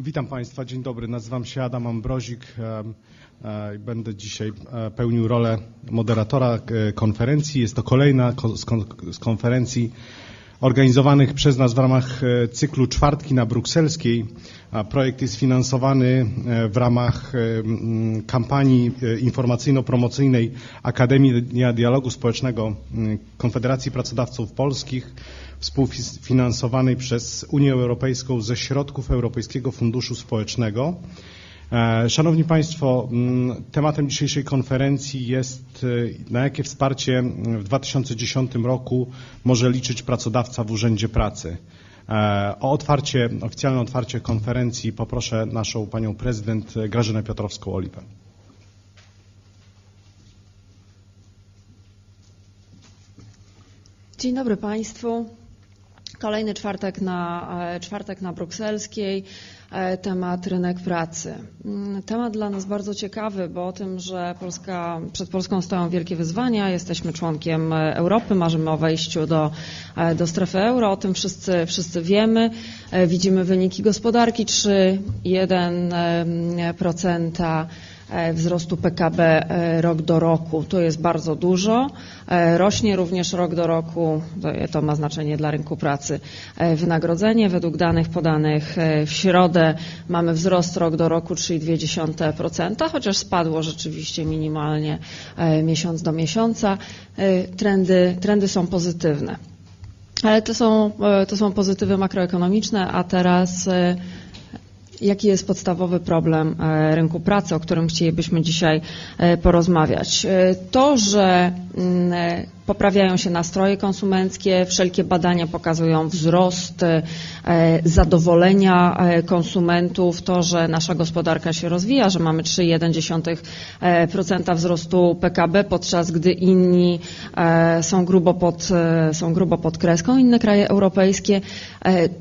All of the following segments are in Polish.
Witam Państwa, dzień dobry. Nazywam się Adam Ambrozik e, będę dzisiaj e, pełnił rolę moderatora e, konferencji. Jest to kolejna ko- z kon- z konferencji organizowanych przez nas w ramach cyklu Czwartki na Brukselskiej. Projekt jest finansowany w ramach kampanii informacyjno-promocyjnej Akademii Dialogu Społecznego Konfederacji Pracodawców Polskich współfinansowanej przez Unię Europejską ze środków Europejskiego Funduszu Społecznego. E, Szanowni Państwo, mm, tematem dzisiejszej konferencji jest e, na jakie wsparcie w 2010 roku może liczyć pracodawca w Urzędzie Pracy. E, O otwarcie, oficjalne otwarcie konferencji poproszę naszą panią prezydent Grażynę Piotrowską-Oliwę. Dzień dobry Państwu. Kolejny czwartek na, e, czwartek na Brukselskiej. E, Temat rynek pracy. Mm, Temat dla nas bardzo ciekawy, bo o tym, że Polska, przed Polską stoją wielkie wyzwania, jesteśmy członkiem e, Europy, marzymy o wejściu do, do strefy euro, o tym wszyscy, wszyscy wiemy. Widzimy wyniki gospodarki 3,1% e, wzrostu PKB e, rok do roku. To jest bardzo dużo. E, Rośnie również rok do roku, to- ma znaczenie dla rynku pracy, e, wynagrodzenie. Według danych podanych e, w środę mamy wzrost rok do roku 3,2%, chociaż spadło rzeczywiście minimalnie e, miesiąc do miesiąca. E, Trendy, trendy są pozytywne. Ale to są, e, to są pozytywy makroekonomiczne, a teraz e, Jaki jest podstawowy problem e, rynku pracy, o którym chcielibyśmy dzisiaj e, porozmawiać? E, To, że mm, poprawiają się nastroje konsumenckie, wszelkie badania pokazują wzrost zadowolenia konsumentów, to, że nasza gospodarka się rozwija, że mamy 3,1% wzrostu PKB, podczas gdy inni są grubo pod, są grubo pod kreską, inne kraje europejskie,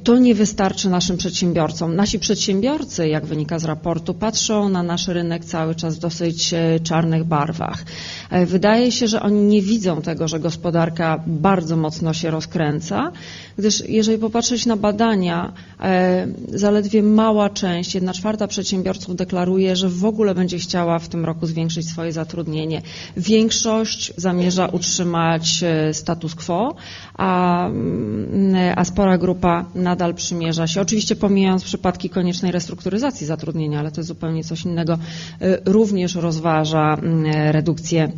to nie wystarczy naszym przedsiębiorcom. Nasi przedsiębiorcy, jak wynika z raportu, patrzą na nasz rynek cały czas w dosyć e, czarnych barwach. E, Wydaje się, że oni nie widzą tego, że gospodarka bardzo mocno się rozkręca, gdyż jeżeli popatrzeć na badania, e, zaledwie mała część, jedna czwarta przedsiębiorców deklaruje, że w ogóle będzie chciała w tym roku zwiększyć swoje zatrudnienie. Większość zamierza utrzymać e, status quo, a, mm, a spora grupa nadal przymierza się. Oczywiście pomijając przypadki koniecznej restrukturyzacji zatrudnienia, ale to jest zupełnie coś innego, również rozważa mm, redukcję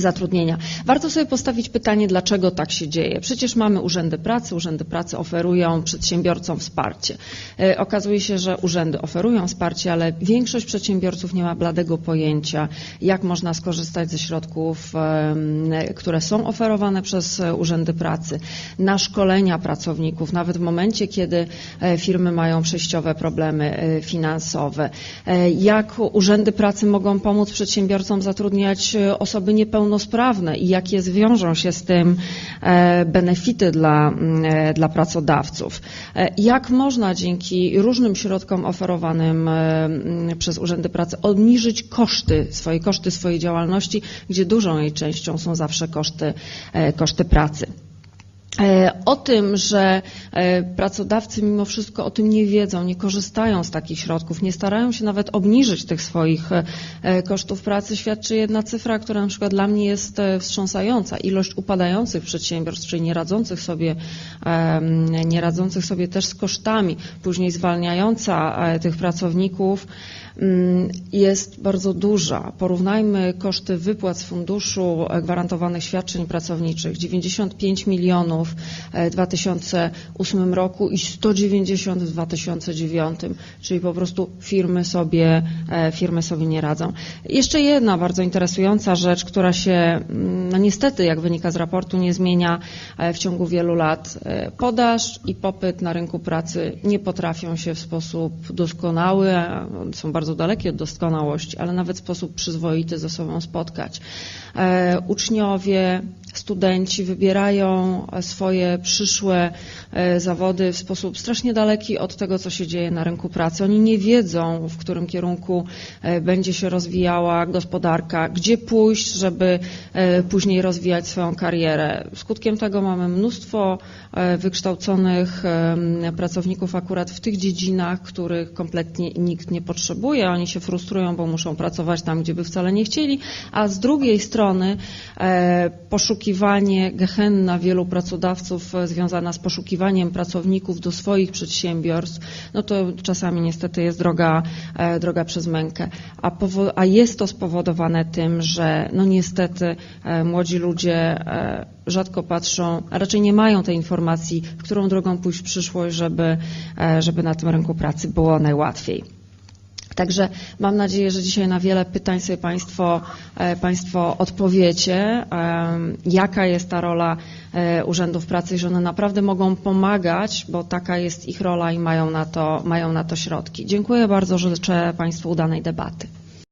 zatrudnienia. Warto sobie postawić pytanie, dlaczego tak się dzieje. Przecież mamy urzędy pracy, urzędy pracy oferują przedsiębiorcom wsparcie. E, Okazuje się, że urzędy oferują wsparcie, ale większość przedsiębiorców nie ma bladego pojęcia, jak można skorzystać ze środków, które są oferowane przez e, urzędy pracy, na szkolenia pracowników, nawet w momencie, kiedy e, firmy mają przejściowe problemy finansowe. Jak urzędy pracy mogą pomóc przedsiębiorcom zatrudniać osoby niepełnosprawne i jakie zwiążą się z tym e, benefity dla, e, dla pracodawców. E, Jak można dzięki różnym środkom oferowanym przez urzędy pracy obniżyć koszty, swoje koszty swojej działalności, gdzie dużą jej częścią są zawsze koszty, koszty pracy. E, O tym, że e, pracodawcy mimo wszystko o tym nie wiedzą, nie korzystają z takich środków, nie starają się nawet obniżyć tych swoich e, kosztów pracy, świadczy jedna cyfra, która na przykład dla mnie jest e, wstrząsająca. Ilość upadających przedsiębiorstw, czyli nie radzących sobie, nie radzących sobie też z kosztami, później zwalniająca e, tych pracowników, mm, jest bardzo duża. Porównajmy koszty wypłat z Funduszu Gwarantowanych Świadczeń Pracowniczych. 95 milionów 2008 roku i 190 w 2009, czyli po prostu firmy sobie, e, firmy sobie nie radzą. Jeszcze jedna bardzo interesująca rzecz, która się mm, no niestety, jak wynika z raportu, nie zmienia e, w ciągu wielu lat. E, Podaż i popyt na rynku pracy nie potrafią się w sposób doskonały, są bardzo dalekie od doskonałości, ale nawet w sposób przyzwoity ze sobą spotkać. E, Uczniowie, studenci wybierają e, swoje przyszłe e, zawody w sposób strasznie daleki od tego, co się dzieje na rynku pracy. Oni nie wiedzą, w którym kierunku e, będzie się rozwijała gospodarka, gdzie pójść, żeby później rozwijać swoją karierę. Skutkiem tego mamy mnóstwo wykształconych pracowników akurat w tych dziedzinach, których kompletnie nikt nie potrzebuje. Oni się frustrują, bo muszą pracować tam, gdzie by wcale nie chcieli, a z drugiej strony e, poszukiwanie gehenna wielu pracodawców e, związana z poszukiwaniem pracowników do swoich przedsiębiorstw, no to czasami niestety jest droga, e, droga przez mękę. A, a jest to spowodowane tym, że no niestety e, młodzi ludzie rzadko patrzą, a raczej nie mają tej informacji, którą drogą pójść w przyszłość, żeby, żeby na tym rynku pracy było najłatwiej. Także mam nadzieję, że dzisiaj na wiele pytań sobie Państwo, e, państwo odpowiecie, jaka jest ta rola e, urzędów pracy i że one naprawdę mogą pomagać, bo taka jest ich rola i mają na to, mają na to środki. Dziękuję bardzo, życzę Państwu udanej debaty.